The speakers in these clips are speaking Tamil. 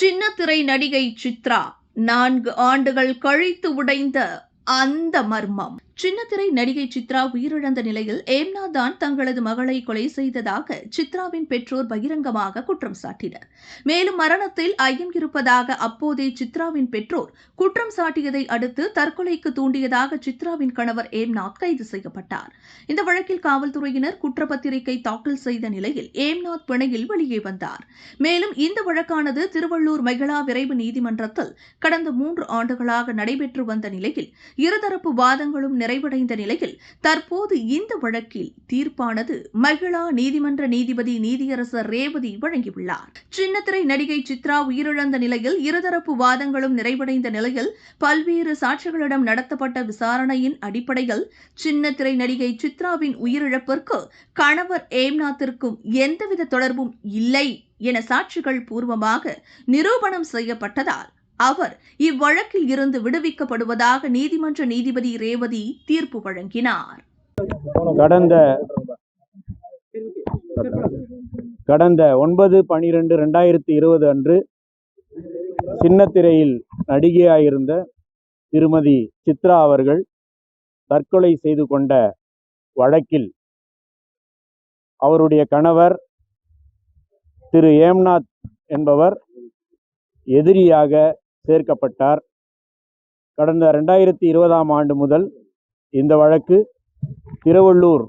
சின்னத்திரை நடிகை சித்ரா நான்கு ஆண்டுகள் கழித்து உடைந்த அந்த மர்மம். சின்னத்திரை நடிகை சித்ரா உயிரிழந்த நிலையில் ஏம்னா தான் தங்களது மகளை கொலை செய்ததாக சித்ராவின் பெற்றோர் பகிரங்கமாக குற்றம் சாட்டினர். மேலும் மரணத்தில் ஐயம் இருப்பதாக அப்போதே சித்ராவின் பெற்றோர் குற்றம் சாட்டியதை அடுத்து தற்கொலைக்கு தூண்டியதாக சித்ராவின் கணவர் ஏம்நாத் கைது செய்யப்பட்டார். இந்த வழக்கில் காவல்துறையினர் குற்றப்பத்திரிகை தாக்கல் செய்த நிலையில் ஏம்நாத் பிணையில் வெளியே வந்தார். மேலும் இந்த வழக்கானது திருவள்ளூர் மகிழா விரைவு நீதிமன்றத்தில் கடந்த மூன்று ஆண்டுகளாக நடைபெற்று வந்த நிலையில் இருதரப்பு வாதங்களும் நிறைவடைந்த நிலையில் தற்போது இந்த வழக்கில் தீர்ப்பானது மகிழா நீதிமன்ற நீதிபதி நீதியரசர் ரேவதி வழங்கியுள்ளார். சின்னத்திரை நடிகை சித்ரா உயிரிழந்த நிலையில் இருதரப்பு வாதங்களும் நிறைவடைந்த நிலையில் பல்வேறு சாட்சிகளிடம் நடத்தப்பட்ட விசாரணையின் அடிப்படையில் சின்னத்திரை நடிகை சித்ராவின் உயிரிழப்பிற்கு கணவர் ஏம்நாத்திற்கும் எந்தவித தொடர்பும் இல்லை என சாட்சிகள் பூர்வமாக நிரூபணம் செய்யப்பட்டதால் அவர் இவ்வழக்கில் இருந்து விடுவிக்கப்படுவதாக நீதிமன்ற நீதிபதி ரேவதி தீர்ப்பு வழங்கினார். கடந்த கடந்த ஒன்பது பனிரெண்டு ரெண்டாயிரத்தி இருபது அன்று சின்னத்திரையில் நடிகையாயிருந்த திருமதி சித்ரா அவர்கள் தற்கொலை செய்து கொண்ட வழக்கில் அவருடைய கணவர் திரு ஏம்நாத் என்பவர் எதிரியாக சேர்க்கப்பட்டார். கடந்த ரெண்டாயிரத்தி இருபதாம் ஆண்டு முதல் இந்த வழக்கு திருவள்ளூர்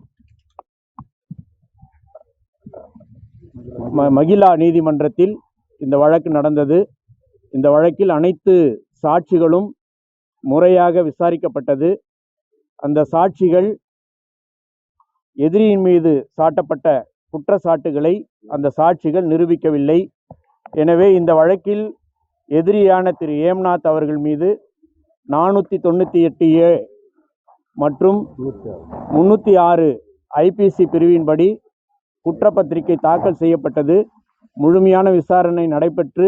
ம- மகிழா நீதிமன்றத்தில் இந்த வழக்கு நடந்தது. இந்த வழக்கில் அனைத்து சாட்சிகளும் முறையாக விசாரிக்கப்பட்டது. அந்த சாட்சிகள் எதிரியின் மீது சாட்டப்பட்ட குற்றச்சாட்டுகளை அந்த சாட்சிகள் நிரூபிக்கவில்லை. எனவே இந்த வழக்கில் எதிரியான திரு ஏம்நாத் அவர்கள் மீது நானூற்றி தொண்ணூற்றி எட்டு ஏ மற்றும் முன்னூற்றி ஆறு ஐபிசி பிரிவின்படி குற்றப்பத்திரிகை தாக்கல் செய்யப்பட்டது. முழுமையான விசாரணை நடைபெற்று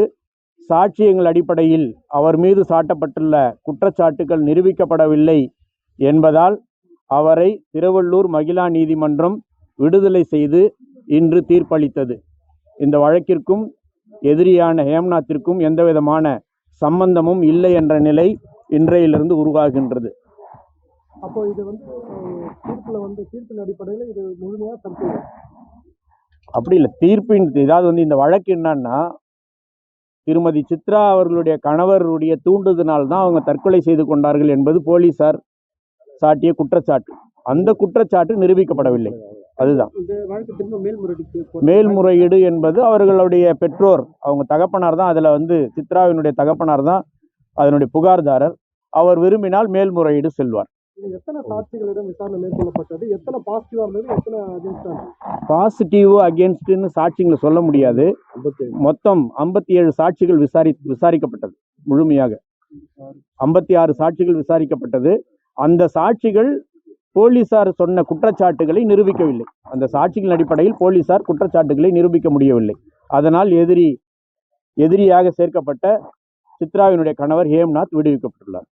சாட்சியங்கள் அடிப்படையில் அவர் மீது சாட்டப்பட்டுள்ள குற்றச்சாட்டுகள் நிரூபிக்கப்படவில்லை என்பதால் அவரை திருவள்ளூர் மகிழா நீதிமன்றம் விடுதலை செய்து இன்று தீர்ப்பளித்தது. இந்த வழக்கிற்கும் எதிரியான ஹேம்நாத்திற்கும் எந்தவிதமான சம்பந்தமும் இல்லை என்ற நிலை இன்றையிலிருந்து உருவாகின்றது. அப்போ இது வந்து தீர்ப்புல வந்து தீர்ப்பின் அடிப்படையில் இது முழுமையா தற்கொலை அப்படி இல்லை. தீர்ப்பின் ஏதாவது வந்து இந்த வழக்கு என்னன்னா திருமதி சித்ரா அவர்களுடைய கணவருடைய தூண்டுதனால் தான் அவங்க தற்கொலை செய்து கொண்டார்கள் என்பது போலீசார் சாட்டிய குற்றச்சாட்டு. அந்த குற்றச்சாட்டு நிரூபிக்கப்படவில்லை. அதுதான். மேல்முறையீடு என்பது அவர்களுடைய பெற்றோர் அவங்க தகப்பனார் தான் அதில் வந்து சித்ராவினுடைய தகப்பனார் தான் அதனுடைய புகார்தாரர். அவர் விரும்பினால் மேல்முறையீடு செல்வார். இது எத்தனை சாட்சிகளிடம் விசாரணை மேற்கொள்ளப்பட்டது? எத்தனை பாசிட்டிவா இருந்தது? எத்தனை அகேன்ஸ்டா இருந்தது? பாசிட்டிவ் அகேன்ஸ்ட்னு சாட்சிங்களை சொல்ல முடியாது. மொத்தம் ஐம்பத்தி ஏழு சாட்சிகள் விசாரி விசாரிக்கப்பட்டது முழுமையாக. ஐம்பத்தி ஆறு சாட்சிகள் விசாரிக்கப்பட்டது. அந்த சாட்சிகள் போலீசார் சொன்ன குற்றச்சாட்டுகளை நிரூபிக்கவில்லை. அந்த சாட்சிகளின் அடிப்படையில் போலீசார் குற்றச்சாட்டுகளை நிரூபிக்க முடியவில்லை. அதனால் எதிரி எதிரியாக சேர்க்கப்பட்ட சித்ராவினுடைய கணவர் ஹேம்நாத் விடுவிக்கப்பட்டுள்ளார்.